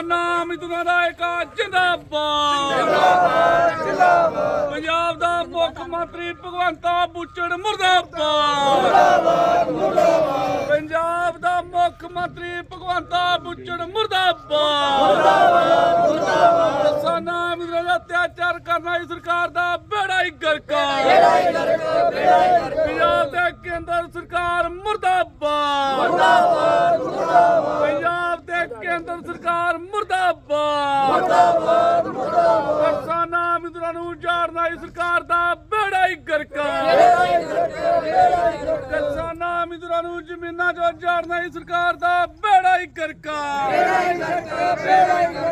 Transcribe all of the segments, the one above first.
ਕਿਸਾਨਾਂ ਮਜ਼ਦੂਰਾਂ ਦਾ ਇੱਕ ਜਿੰਦਾਬਾਦ। ਜਿੰਦਾਬਾਦ ਜਿੰਦਾਬਾਦ ਪੰਜਾਬ ਦਾ ਮੁੱਖ ਮੰਤਰੀ ਭਗਵੰਤਾ ਬੁੱਚੜ ਮੁਰਦਾਬਾਦ। ਮੁਰਦਾਬਾਦ ਮੁਰਦਾਬਾਦ ਪੰਜਾਬ ਦਾ ਮੁੱਖ ਮੰਤਰੀ ਭਗਵੰਤਾ ਬੁੱਚੜ ਮੁਰਦਾਬਾਦ। ਮੁਰਦਾਬਾਦ ਮੁਰਦਾਬਾਦ ਕਿਸਾਨਾਂ ਮਜ਼ਦੂਰਾਂ ਦਾ ਅਤਿਆਚਾਰ ਕਰਨਾ ਵਾਲੀ ਸਰਕਾਰ ਦਾ ਬੇੜਾ ਹੀ ਗਰਕਾ। ਬੇੜਾ ਹੀ ਗਰਕਾ ਬੇੜਾ ਹੀ ਗਰਕਾ ਪੰਜਾਬ ਦੇ ਕੇਂਦਰ ਸਰਕਾਰ ਮੁਰਦਾਬਾਦ। ਪੰਜਾਬ ਸਰਕਾਰ ਮੁਰਦਾਬਾਦ। ਮੁਰਦਾਬਾਦ ਮੁਰਦਾਬਾਦ। ਕਿਸਾਨਾਂ ਮਜ਼ਦੂਰਾਂ ਨੂੰ ਜਾੜਨਾ ਹੀ ਸਰਕਾਰ ਦਾ ਬੇੜਾ ਹੀ ਗਰਕਾ। ਕਿਸਾਨਾਂ ਮਜ਼ਦੂਰਾਂ ਨੂੰ ਜ਼ਮੀਨਾਂ ਚੋਂ ਜਾੜਨਾ ਹੀ ਸਰਕਾਰ ਦਾ ਬੇੜਾ ਹੀ ਗਰਕਾ।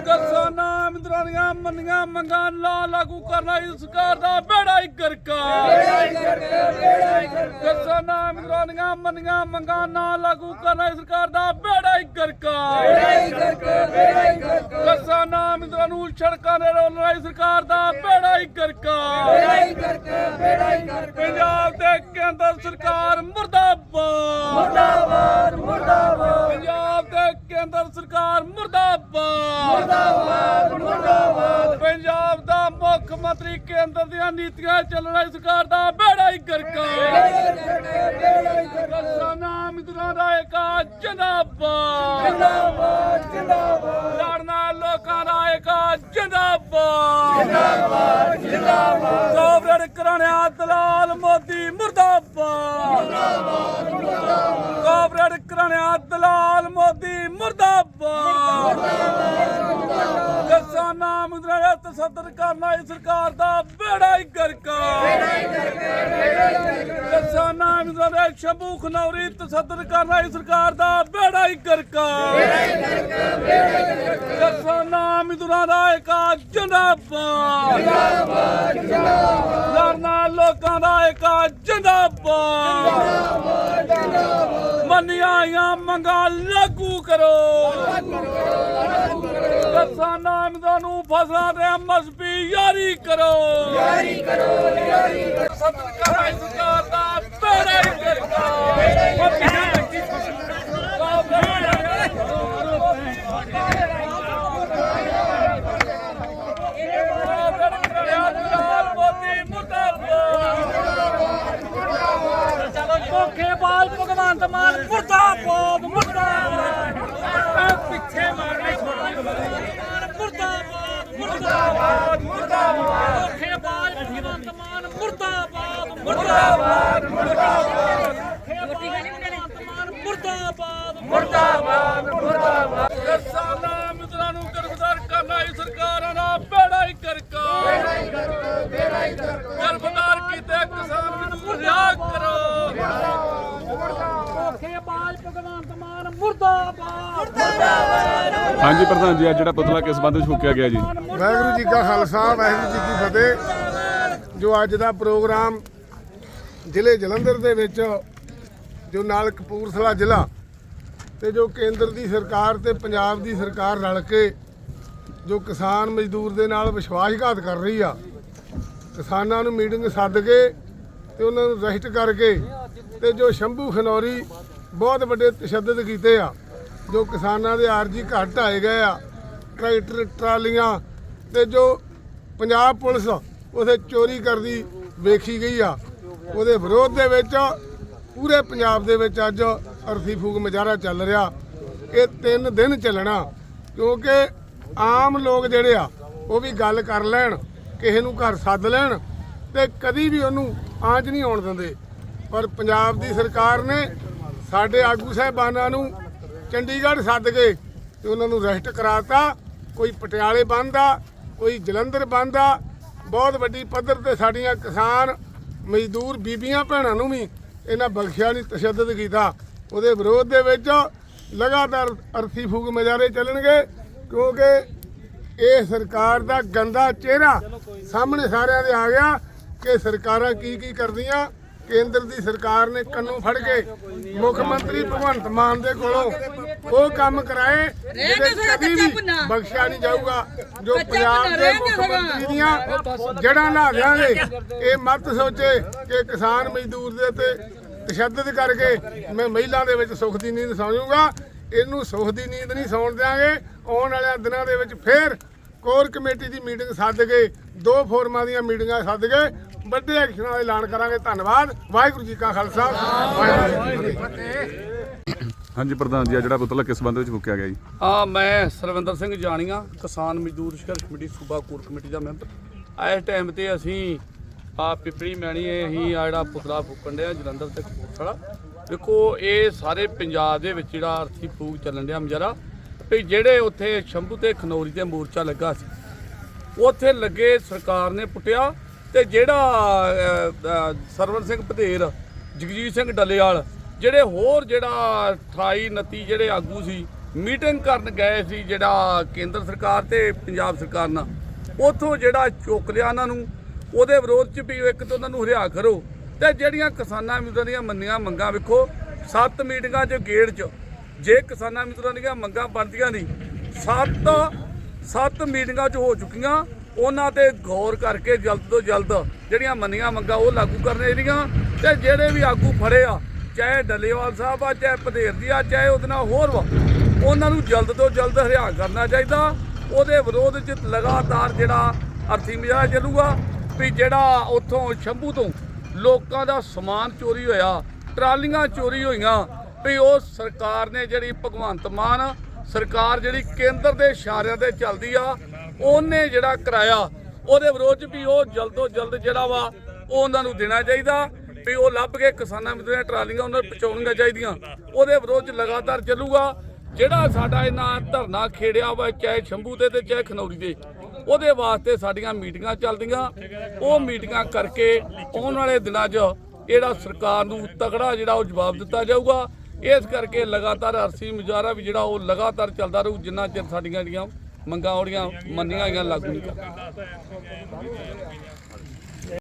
ਕਿਸਾਨਾਂ ਮਜ਼ਦੂਰਾਂ ਦੀਆਂ ਮੰਨੀਆਂ ਮੰਗਾਂ ਲਾ ਲਾਗੂ ਕਰਨਾ ਹੀ ਸਰਕਾਰ ਦਾ ਬੇੜਾ ਹੀ ਗਰਕਾ। ਕਿਸਾਨਾਂ ਮਜ਼ਦੂਰਾਂ ਦੀਆਂ ਮੰਨੀਆਂ ਮੰਗਾਂ ਨਾ ਲਾਗੂ ਕਰਨਾ ਸਰਕਾਰ ਦਾ ਬੇੜਾ ਹੀ ਗਰਕਾ। ਬੇੜਾ ਹੀ ਗਰਕਾ ਬੇੜਾ ਹੀ ਗਰਕਾ। ਕਿਸਾਨਾਂ ਮਜ਼ਦੂਰਾਂ ਨੂੰ ਸੜਕਾਂ ਦੇ ਰੋਲਣਾ ਸਰਕਾਰ ਦਾ ਬੇੜਾ ਹੀ ਗਰਕਾ। ਬੇੜਾ ਹੀ ਗਰਕਾ ਬੇੜਾ ਹੀ ਗਰਕਾ। ਪੰਜਾਬ ਦੇ ਕੇਂਦਰ ਸਰਕਾਰ ਮੁਰਦਾਬਾਦ। ਮੁਰਦਾਬਾਦ ਮੁਰਦਾਬਾਦ। ਪੰਜਾਬ ਦੇ ਕੇਂਦਰ ਸਰਕਾਰ ਮੁਰਦਾਬਾਦ। ਮੰਤਰੀ ਕੇਂਦਰ ਦੀਆਂ ਨੀਤੀਆਂ ਚੱਲਣ ਵਾਲੀ ਸਰਕਾਰ ਦਾ ਬੇੜਾ ਹੀ ਗਰਕਾ। ਕਿਸਾਨਾਂ ਮਜ਼ਦੂਰਾਂ ਦਾ ਇੱਕ ਜਿੰਦਾਬਾਦ। ਜਿੰਦਾਬਾਦ ਜਿੰਦਾਬਾਦ। ਲੜਨਾ ਲੋਕਾਂ ਦਾ ਇੱਕ ਜਿੰਦਾਬਾਦ। ਜਿੰਦਾਬਾਦ ਜਿੰਦਾਬਾਦ। ਕਾਬਰੜ ਕਰਾਣਿਆ ਦਲਾਲ ਮੋਦੀ ਮੁਰਦਾਬਾਦ। ਮੁਰਦਾਬਾਦ ਮੁਰਦਾਬਾਦ। ਕਾਬਰੜ ਕਰਾਣਿਆ ਦਲਾਲ ਮੋਦੀ ਮੁਰਦਾਬਾਦ। ਕਿਸਾਨਾਂ ਮਜ਼ਦੂਰਾਂ ਦਾ ਤਸੱਦਦ ਕਰਨਾ ਇਸ ਸਰਕਾਰ ਦਾ ਬੇੜਾ ਹੀ ਗਰਕਾ। ਕਿਸਾਨਾਂ ਮਜ਼ਦੂਰਾਂ ਦਾ ਸ਼ੰਭੂ ਖਨੌਰੀ ਕਰਨਾ ਇਸ ਸਰਕਾਰ ਦਾ ਬੇੜਾ ਹੀ ਗਰਕਾ। ਕਿਸਾਨਾਂ ਮਜ਼ਦੂਰਾਂ ਦਾ ਇੱਕ ਜਿੰਦਾਬਾਦ। ਜਿੰਦਾਬਾਦ ਜਿੰਦਾਬਾਦ ਲੜਨਾ ਲੋਕਾਂ ਦਾ ਇੱਕ, ਜਿੰਦਾਬਾਦ। ਮੰਨੀਆਂ ਆਈਆਂ, ਮੰਗਾਂ ਲਾਗੂ ਕਰੋ। ਕਿਸਾਨਾਂ ਮਜ਼ਦੂਰਾਂ ਨੂੰ ਫਸਲਾਂ ਦੇ ਐਮਐਸਪੀ ਯਾਰੀ ਕਰੋ। ਯਾਰੀ ਕਰੋ ਯਾਰੀ ਕਰੋ ਸਰਕਾਰ ਸਰਕਾਰ ਦਾ ਬੇੜਾ ਹੀ ਧੋਖੇਬਾਜ਼ ਭਗਵੰਤ ਮਾਨ, ਮੁਰਦਾਬਾਦ ਮੁਰਦਾਬਾਦ। ਇਹ ਪਿੱਛੇ ਮਾਰਨੇ ਮੁਰਦਾਬਾਦ ਮੁਰਦਾਬਾਦ। ਮੁਰਦਾਬਾਦ ਧੋਖੇਬਾਜ਼ ਭਗਵੰਤ ਮਾਨ ਮੁਰਦਾਬਾਦ ਮੁਰਦਾਬਾਦ ਮੁਰਦਾਬਾਦ ਕਿਸਾਨਾਂ ਮਿੱਤਰਾਂ ਨੂੰ ਗ੍ਰਿਫਤਾਰ ਕਰਨਾ ਹੀ ਸਰਕਾਰਾਂ ਦਾ ਬੇੜਾ ਹੀ ਕਰਕਾ ਬੇੜਾ ਹੀ ਕਰਕਾ ਬੇੜਾ ਹੀ ਕਰਕਾ ਗ੍ਰਿਫਤਾਰ ਕੀਤੇ ਕਿਸਾਨ ਨੂੰ ਰਿਹਾ ਕਰੋ ਧੋਖੇਬਾਜ਼ ਭਗਵੰਤ ਮਾਨ ਮੁਰਦਾਬਾਦ ਹਾਂਜੀ ਪ੍ਰਧਾਨ ਜੀ ਅੱਜ ਜਿਹੜਾ ਪੁਤਲਾ ਕਿਸ ਬੰਦ ਵਿੱਚ ਫੂਕਿਆ ਗਿਆ ਜੀ? ਵਾਹਿਗੁਰੂ ਜੀ ਕਾ ਖਾਲਸਾ ਵਾਹਿਗੁਰੂ ਜੀ ਕੀ ਫਤਿਹ। ਜੋ ਅੱਜ ਦਾ ਪ੍ਰੋਗਰਾਮ ਜ਼ਿਲ੍ਹੇ ਜਲੰਧਰ ਦੇ ਵਿੱਚ ਜੋ ਨਾਲ ਕਪੂਰਥਲਾ ਜ਼ਿਲ੍ਹਾ ਤੇ ਜੋ ਕੇਂਦਰ ਦੀ ਸਰਕਾਰ ਤੇ ਪੰਜਾਬ ਦੀ ਸਰਕਾਰ ਰਲ ਕੇ ਜੋ ਕਿਸਾਨ ਮਜ਼ਦੂਰ ਦੇ ਨਾਲ ਵਿਸ਼ਵਾਸਘਾਤ ਕਰ ਰਹੀ ਆ ਕਿਸਾਨਾਂ ਨੂੰ ਮੀਟਿੰਗ ਸੱਦ ਕੇ ਤੇ ਉਹਨਾਂ ਨੂੰ ਰੈਸਟ ਕਰਕੇ ਤੇ ਜੋ ਸ਼ੰਭੂ ਖਨੌਰੀ ਬਹੁਤ ਵੱਡੇ ਤਸ਼ੱਦਦ ਕੀਤੇ ਆ, ਜੋ ਕਿਸਾਨਾਂ ਦੇ ਆਰਜੀ ਘਰ ਢਾਏ ਗਏ ਆ, ਟਰੈਕਟਰ, ਟਰਾਲੀਆਂ ਤੇ ਜੋ ਪੰਜਾਬ ਪੁਲਿਸ ਉਥੇ ਚੋਰੀ ਕਰਦੀ ਵੇਖੀ ਗਈ ਆ, ਉਹਦੇ ਵਿਰੋਧ ਦੇ ਵਿੱਚ ਪੂਰੇ ਪੰਜਾਬ ਦੇ ਵਿੱਚ ਅੱਜ ਅਰਥੀ ਫੂਕ ਮੁਜ਼ਾਹਰਾ ਚੱਲ ਰਿਹਾ। ਇਹ ਤਿੰਨ ਦਿਨ ਚੱਲਣਾ, ਕਿਉਂਕਿ ਆਮ ਲੋਕ ਜਿਹੜੇ ਆ, ਉਹ ਵੀ ਗੱਲ ਕਰ ਲੈਣ, ਕਿਸੇ ਨੂੰ ਘਰ ਸੱਦ ਲੈਣ ਤੇ ਕਦੀ ਵੀ ਉਹਨੂੰ ਆਂਚ ਨਹੀਂ ਆਉਣ ਦਿੰਦੇ। ਪਰ ਪੰਜਾਬ ਦੀ ਸਰਕਾਰ ਨੇ ਸਾਡੇ ਆਗੂ ਸਾਹਿਬਾਨਾਂ ਨੂੰ ਚੰਡੀਗੜ੍ਹ ਸੱਦ ਕੇ ਤੇ ਉਹਨਾਂ ਨੂੰ ਰੈਸਟ ਕਰਾਤਾ, ਕੋਈ ਪਟਿਆਲੇ ਬੰਦ ਕੋਈ ਜਲੰਧਰ ਬੰਦ ਬਹੁਤ ਵੱਡੀ ਪੱਧਰ ਤੇ ਸਾਡੀਆਂ ਕਿਸਾਨ, ਮਜ਼ਦੂਰ, ਬੀਬੀਆਂ, ਭੈਣਾਂ ਨੂੰ ਵੀ ਇਹਨਾਂ ਬਖਸ਼ਿਆ ਨਹੀਂ ਤਸ਼ੱਦਦ ਕੀਤਾ। ਉਹਦੇ ਵਿਰੋਧ ਦੇ ਵਿੱਚ ਲਗਾਤਾਰ ਅਰਥੀ ਫੂਕ ਮਜਾਰੇ ਚੱਲਣਗੇ, ਕਿਉਂਕਿ ਇਹ ਸਰਕਾਰ ਦਾ ਗੰਦਾ ਚਿਹਰਾ ਸਾਹਮਣੇ ਸਾਰਿਆਂ ਦੇ ਆ ਗਿਆ ਕਿ ਸਰਕਾਰਾਂ ਕੀ ਕੀ ਕਰਦੀਆਂ। ਕੇਂਦਰ ਦੀ ਸਰਕਾਰ ਨੇ ਕੰਨੂ ਫੜ ਕੇ ਮੁੱਖ ਮੰਤਰੀ ਭਗਵੰਤ ਮਾਨ ਦੇ ਕੋਲੋਂ ਉਹ ਕੰਮ ਕਰਾਏ ਜਿਹਦੇ ਕਦੀ ਵੀ ਬਖਸ਼ਿਆ ਨਹੀਂ ਜਾਊਗਾ। ਜੋ ਪੰਜਾਬ ਦੇ ਮੁੱਖ ਮੰਤਰੀ ਦੀਆਂ ਜੜਾਂ ਲਾ ਦਿਆਂਗੇ। ਇਹ ਮਤ ਸੋਚੇ ਕਿ ਕਿਸਾਨ ਮਜ਼ਦੂਰ ਦੇ ਤੇ ਤਸ਼ੱਦਦ ਕਰਕੇ ਮੈਂ ਮਹਿਲਾ ਦੇ ਵਿੱਚ ਸੁੱਖ ਦੀ ਨੀਂਦ ਸੌਂ ਜਾਊਗਾ ਇਹਨੂੰ ਸੁੱਖ ਦੀ ਨੀਂਦ ਨਹੀਂ ਸੌਣ ਦਿਆਂਗੇ। ਆਉਣ ਵਾਲਿਆਂ ਦਿਨਾਂ ਦੇ ਵਿੱਚ ਫੇਰ ਕੋਰ ਕਮੇਟੀ ਦੀ ਮੀਟਿੰਗ ਸੱਦ ਕੇ ਦੋ ਫੋਰਮਾਂ ਦੀਆਂ ਮੀਟਿੰਗਾਂ ਸੱਦ ਕੇ ਵੱਡੇ ਐਕਸ਼ਨਾਂ ਦਾ ਐਲਾਨ ਕਰਾਂਗੇ। ਧੰਨਵਾਦ। ਵਾਹਿਗੁਰੂ ਜੀ ਕਾ ਖਾਲਸਾ। ਵਾਹਿਗੁਰੂ ਜੀ ਕੀ ਫਤਿਹ ਹਾਂਜੀ ਪ੍ਰਧਾਨ ਜੀ ਆ ਜਿਹੜਾ ਪੁਤਲਾ ਕਿਸ ਸੰਬੰਧ ਵਿੱਚ ਫੂਕਿਆ ਗਿਆ ਜੀ? ਆ ਮੈਂ ਸਰਵਿੰਦਰ ਸਿੰਘ ਜਾਣੀਆਂ ਕਿਸਾਨ ਮਜ਼ਦੂਰ ਸੰਘਰਸ਼ ਕਮੇਟੀ ਸੂਬਾ ਕੋਰ ਕਮੇਟੀ ਦਾ ਮੈਂਬਰ। ਇਸ ਟਾਈਮ ਤੇ ਅਸੀਂ ਆ ਪਿਪੜੀ ਮੈਣੀ ਇਹ ਅਸੀਂ ਆ ਜਿਹੜਾ ਪੁਤਲਾ ਫੂਕਣ ਡਿਆ ਜਲੰਧਰ ਤੇ ਕਪੂਰਥਲਾ। ਦੇਖੋ ਇਹ ਸਾਰੇ ਪੰਜਾਬ ਦੇ ਵਿੱਚ ਜਿਹੜਾ ਅਰਥੀ ਫੂਕ ਚੱਲਣ ਡਿਆ ਮਜਰਾ ਵੀ ਜਿਹੜੇ ਉੱਥੇ ਸ਼ੰਭੂ ਤੇ ਖਨੌਰੀ ਤੇ ਮੋਰਚਾ ਲੱਗਾ ਸੀ ਉੱਥੇ ਲੱਗੇ ਸਰਕਾਰ ਨੇ ਪੁੱਟਿਆ। ਤੇ ਜਿਹੜਾ ਅਹ, ਸਰਵਨ ਸਿੰਘ ਪਧੇਰ ਜਗਜੀਤ ਸਿੰਘ ਡੱਲੇਵਾਲ ਜਿਹੜੇ ਹੋਰ ਜਿਹੜਾ 28 29 ਜਿਹੜੇ ਆਗੂ ਸੀ ਮੀਟਿੰਗ ਕਰਨ ਗਏ ਸੀ ਜਿਹੜਾ ਕੇਂਦਰ ਸਰਕਾਰ ਤੇ ਪੰਜਾਬ ਸਰਕਾਰ ਨਾਲ ਉਥੋਂ ਜਿਹੜਾ ਚੁੱਕ ਲਿਆ ਉਹਨਾਂ ਨੂੰ ਉਹਦੇ ਵਿਰੋਧ ਚ ਵੀ ਇੱਕ ਤਾਂ ਉਹਨਾਂ ਨੂੰ ਹਰਿਆ ਕਰੋ ਤੇ ਜਿਹੜੀਆਂ ਕਿਸਾਨਾਂ ਮਿੱਤਰਾਂ ਦੀਆਂ ਮੰਨੀਆਂ ਮੰਗਾਂ ਵੇਖੋ ਸੱਤ ਮੀਟਿੰਗਾਂ 'ਚ ਗੇੜ 'ਚ ਜੇ ਕਿਸਾਨਾਂ ਮਿੱਤਰਾਂ ਦੀਆਂ ਮੰਗਾਂ ਬਣਦੀਆਂ ਨਹੀਂ ਸੱਤ ਸੱਤ ਮੀਟਿੰਗਾਂ 'ਚ ਹੋ ਚੁੱਕੀਆਂ ਉਹਨਾਂ ਤੇ ਗੌਰ ਕਰਕੇ ਜਲਦ ਤੋਂ ਜਲਦ ਜਿਹੜੀਆਂ ਮੰਨੀਆਂ ਮੰਗਾਂ ਉਹ ਲਾਗੂ ਕਰਨੇ ਇਹਦੀਆਂ ਤੇ ਜਿਹੜੇ ਵੀ ਆਗੂ ਫੜੇ ਆ, ਚਾਹੇ ਡੱਲੇਵਾਲ ਸਾਹਿਬ ਆ, ਚਾਹੇ ਪਧੇਰ ਦੀ ਆ, ਚਾਹੇ ਉਹਦੇ ਨਾਲ ਹੋਰ ਵਾ, ਉਹਨਾਂ ਨੂੰ ਜਲਦ ਤੋਂ ਜਲਦ ਹਰਿਆ ਕਰਨਾ ਚਾਹੀਦਾ। ਉਹਦੇ ਵਿਰੋਧ 'ਚ ਲਗਾਤਾਰ ਜਿਹੜਾ ਅਰਥੀ ਮਿਆਰਾ ਚੱਲੂਗਾ ਵੀ ਜਿਹੜਾ ਉੱਥੋਂ ਸ਼ੰਭੂ ਤੋਂ ਲੋਕਾਂ ਦਾ ਸਮਾਨ ਚੋਰੀ ਹੋਇਆ, ਟਰਾਲੀਆਂ ਚੋਰੀ ਹੋਈਆਂ, ਵੀ ਉਹ ਸਰਕਾਰ ਨੇ ਜਿਹੜੀ ਭਗਵੰਤ ਮਾਨ, ਸਰਕਾਰ ਜਿਹੜੀ ਕੇਂਦਰ ਦੇ ਇਸ਼ਾਰਿਆਂ ਤੇ ਚੱਲਦੀ ਆ ਉਹਨੇ ਜਿਹੜਾ ਕਰਾਇਆ, ਉਹਦੇ ਵਿਰੋਧ 'ਚ ਵੀ ਉਹ ਜਲਦ ਤੋਂ ਜਲਦ ਜਿਹੜਾ ਵਾ, ਉਹ ਉਹਨਾਂ ਨੂੰ ਦੇਣਾ ਚਾਹੀਦਾ, ਵੀ ਉਹ ਲੱਭ ਕੇ ਕਿਸਾਨਾਂ ਮਿੱਤਰਾਂ ਟਰਾਲੀਆਂ ਉਹਨਾਂ ਨੂੰ ਪਹੁੰਚਾਉਣੀਆਂ ਚਾਹੀਦੀਆਂ। ਉਹਦੇ ਵਿਰੋਧ 'ਚ ਲਗਾਤਾਰ ਚੱਲੂਗਾ। ਜਿਹੜਾ ਸਾਡਾ ਇਹਨਾਂ ਧਰਨਾ ਖੇੜਿਆ ਵਾ, ਚਾਹੇ ਸ਼ੰਭੂ ਤੇ ਤੇ, ਚਾਹੇ ਖਨੌਰੀ ਤੇ ਉਹਦੇ ਵਾਸਤੇ ਸਾਡੀਆਂ ਮੀਟਿੰਗਾਂ ਚੱਲਦੀਆਂ। ਉਹ ਮੀਟਿੰਗਾਂ ਕਰਕੇ ਆਉਣ ਵਾਲੇ ਦਿਨਾਂ 'ਚ ਜਿਹੜਾ ਸਰਕਾਰ ਨੂੰ ਤਗੜਾ ਜਿਹੜਾ ਉਹ ਜਵਾਬ ਦਿੱਤਾ ਜਾਊਗਾ। ਇਸ ਕਰਕੇ ਲਗਾਤਾਰ ਅਰਸੀ ਮੁਜ਼ਾਹਰਾ ਵੀ ਜਿਹੜਾ ਉਹ ਲਗਾਤਾਰ ਚੱਲਦਾ ਰਹੂ, ਜਿੰਨਾ ਚਿਰ ਸਾਡੀਆਂ ਜਿਹੜੀਆਂ ਮੰਗਾਂ ਉਹਦੀਆਂ ਮੰਨੀਆਂ ਗਈਆਂ ਲਾਗੂ ਨਹੀਂ ਕਰਦਾ